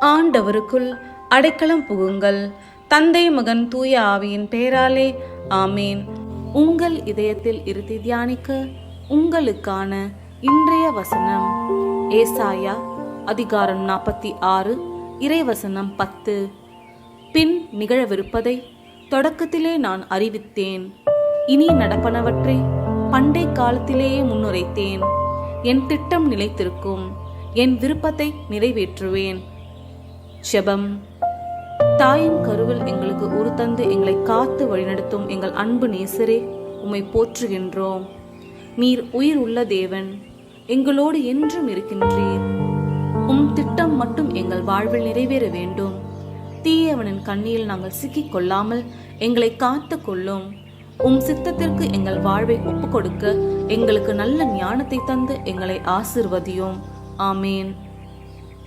ஆண்டவருக்குள் அடைக்கலம் புகுங்கள். தந்தை மகன் தூய ஆவியின் பெயராலே ஆமேன். உங்கள் இதயத்தில் இருத்தி தியானிக்க உங்களுக்கான இன்றைய வசனம் ஏசாயா அதிகாரம் நாற்பத்தி ஆறு இறைவசனம் பத்து. பின் நிகழவிருப்பதை தொடக்கத்திலே நான் அறிவித்தேன். இனி நடப்பனவற்றை பண்டை காலத்திலேயே முன்னுரைத்தேன். என் திட்டம் நிலைத்திருக்கும். என் விருப்பத்தை நிறைவேற்றுவேன். ஜெபம் தாயின் கருவில் எங்களுக்கு உரு தந்து எங்களை காத்து வழிநடத்தும் எங்கள் அன்பு நேசரே உம்மை போற்றுகின்றோம். நீர் உயிர் உள்ள தேவன் எங்களோடு என்றும் இருக்கின்றீர். உம் திட்டம் மட்டும் எங்கள் வாழ்வில் நிறைவேற வேண்டும். தீயவனின் கண்ணியில் நாங்கள் சிக்கிக் கொள்ளாமல் எங்களை காத்து கொள்ளும். உம் சித்தத்திற்கு எங்கள் வாழ்வை ஒப்புக் கொடுக்க எங்களுக்கு நல்ல ஞானத்தை தந்து எங்களை ஆசிர்வதியும். ஆமேன்.